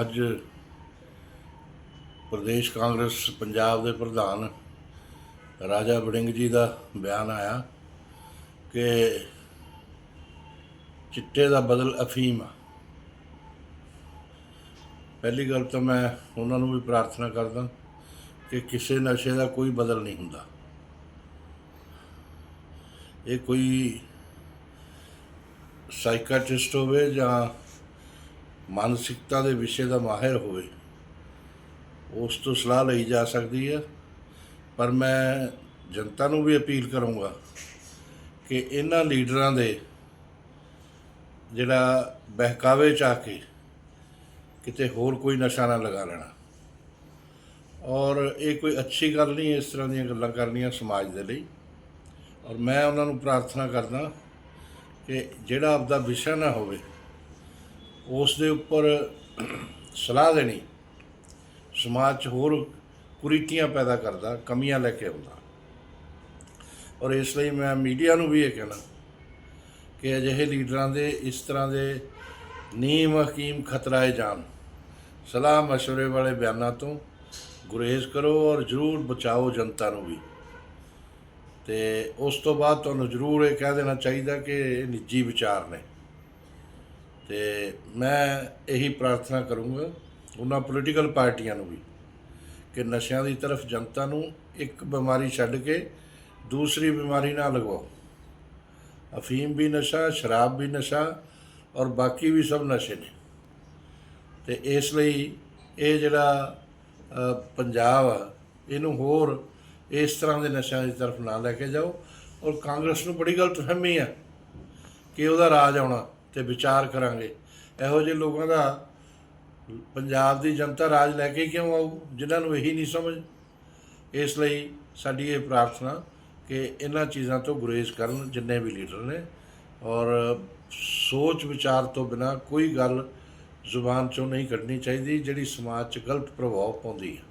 ਅੱਜ ਪ੍ਰਦੇਸ਼ ਕਾਂਗਰਸ ਪੰਜਾਬ ਦੇ ਪ੍ਰਧਾਨ ਰਾਜਾ ਵੜਿੰਗ ਜੀ ਦਾ ਬਿਆਨ ਆਇਆ ਕਿ ਚਿੱਟੇ ਦਾ ਬਦਲ ਅਫੀਮ ਆ। ਪਹਿਲੀ ਗੱਲ ਤਾਂ ਮੈਂ ਉਹਨਾਂ ਨੂੰ ਵੀ ਪ੍ਰਾਰਥਨਾ ਕਰਦਾ ਕਿ ਕਿਸੇ ਨਸ਼ੇ ਦਾ ਕੋਈ ਬਦਲ ਨਹੀਂ ਹੁੰਦਾ। ਇਹ ਕੋਈ ਸਾਈਕਾਟ੍ਰਿਸਟ ਹੋਵੇ ਜਾਂ ਮਾਨਸਿਕਤਾ ਦੇ ਵਿਸ਼ੇ ਦਾ ਮਾਹਿਰ ਹੋਵੇ, ਉਸ ਤੋਂ ਸਲਾਹ ਲਈ ਜਾ ਸਕਦੀ ਹੈ। ਪਰ ਮੈਂ ਜਨਤਾ ਨੂੰ ਵੀ ਅਪੀਲ ਕਰੂੰਗਾ ਕਿ ਇਹਨਾਂ ਲੀਡਰਾਂ ਦੇ ਜਿਹੜਾ ਬਹਿਕਾਵੇ ਚ ਆ ਕੇ ਕਿਤੇ ਹੋਰ ਕੋਈ ਨਸ਼ਾ ਨਾ ਲਗਾ ਲੈਣਾ। ਔਰ ਇਹ ਕੋਈ ਅੱਛੀ ਗੱਲ ਨਹੀਂ ਇਸ ਤਰ੍ਹਾਂ ਦੀਆਂ ਗੱਲਾਂ ਕਰਨੀਆਂ ਸਮਾਜ ਦੇ ਲਈ। ਔਰ ਮੈਂ ਉਹਨਾਂ ਨੂੰ ਪ੍ਰਾਰਥਨਾ ਕਰਦਾ ਕਿ ਜਿਹੜਾ ਆਪਦਾ ਵਿਸ਼ਾ ਨਾ ਹੋਵੇ ਉਸ ਦੇ ਉੱਪਰ ਸਲਾਹ ਦੇਣੀ ਸਮਾਜ 'ਚ ਹੋਰ ਕੁਰੀਤੀਆਂ ਪੈਦਾ ਕਰਦਾ, ਕਮੀਆਂ ਲੈ ਕੇ ਆਉਂਦਾ। ਔਰ ਇਸ ਲਈ ਮੈਂ ਮੀਡੀਆ ਨੂੰ ਵੀ ਇਹ ਕਹਿਣਾ ਕਿ ਅਜਿਹੇ ਲੀਡਰਾਂ ਦੇ ਇਸ ਤਰ੍ਹਾਂ ਦੇ ਨੀਮ ਹਕੀਮ ਖਤਰਾਏ ਜਾਣ ਸਲਾਹ ਮਸ਼ਵਰੇ ਵਾਲੇ ਬਿਆਨਾਂ ਤੋਂ ਗੁਰੇਜ਼ ਕਰੋ ਔਰ ਜ਼ਰੂਰ ਬਚਾਓ ਜਨਤਾ ਨੂੰ ਵੀ। ਤੇ ਉਸ ਤੋਂ ਬਾਅਦ ਤੁਹਾਨੂੰ ਜ਼ਰੂਰ ਇਹ ਕਹਿ ਦੇਣਾ ਚਾਹੀਦਾ ਕਿ ਇਹ ਨਿੱਜੀ ਵਿਚਾਰ ਨੇ। ਤੇ ਮੈਂ ਇਹੀ ਪ੍ਰਾਰਥਨਾ ਕਰੂੰਗਾ ਉਹਨਾਂ ਪੋਲੀਟੀਕਲ ਪਾਰਟੀਆਂ ਨੂੰ ਵੀ ਕਿ ਨਸ਼ਿਆਂ ਦੀ ਤਰਫ ਜਨਤਾ ਨੂੰ ਇੱਕ ਬਿਮਾਰੀ ਛੱਡ ਕੇ ਦੂਸਰੀ ਬਿਮਾਰੀ ਨਾ ਲਗਵਾਓ। ਅਫੀਮ ਵੀ ਨਸ਼ਾ, ਸ਼ਰਾਬ ਵੀ ਨਸ਼ਾ ਔਰ ਬਾਕੀ ਵੀ ਸਭ ਨਸ਼ੇ ਨੇ। ਤੇ ਇਸ ਲਈ ਇਹ ਜਿਹੜਾ ਪੰਜਾਬ ਆ, ਇਹਨੂੰ ਹੋਰ ਇਸ ਤਰ੍ਹਾਂ ਦੇ ਨਸ਼ਿਆਂ ਦੀ ਤਰਫ ਨਾ ਲੈ ਕੇ ਜਾਓ ਔਰ ਕਾਂਗਰਸ ਨੂੰ ਬੜੀ ਗਲਤ ਫਹਿਮੀ ਆ ਕਿ ਉਹਦਾ ਰਾਜ ਆਉਣਾ। ਤੇ ਵਿਚਾਰ ਕਰਾਂਗੇ। ਇਹੋ ਜਿਹੇ ਲੋਕਾਂ ਦਾ ਪੰਜਾਬ ਦੀ ਜਨਤਾ ਰਾਜ ਲੈ ਕੇ ਕਿਉਂ ਆਊ, ਜਿਨ੍ਹਾਂ ਨੂੰ ਇਹੀ ਨਹੀਂ ਸਮਝ? ਇਸ ਲਈ ਸਾਡੀ ਇਹ ਪ੍ਰਾਰਥਨਾ ਕਿ ਇਹਨਾਂ ਚੀਜ਼ਾਂ ਤੋਂ ਗੁਰੇਜ਼ ਕਰਨ ਜਿੰਨੇ ਵੀ ਲੀਡਰ ਨੇ ਔਰ ਸੋਚ ਵਿਚਾਰ ਤੋਂ ਬਿਨਾ ਕੋਈ ਗੱਲ ਜ਼ੁਬਾਨ ਚੋਂ ਨਹੀਂ ਕੱਢਣੀ ਚਾਹੀਦੀ ਜਿਹੜੀ ਸਮਾਜ 'ਚ ਗਲਤ ਪ੍ਰਭਾਵ ਪਾਉਂਦੀ ਹੈ।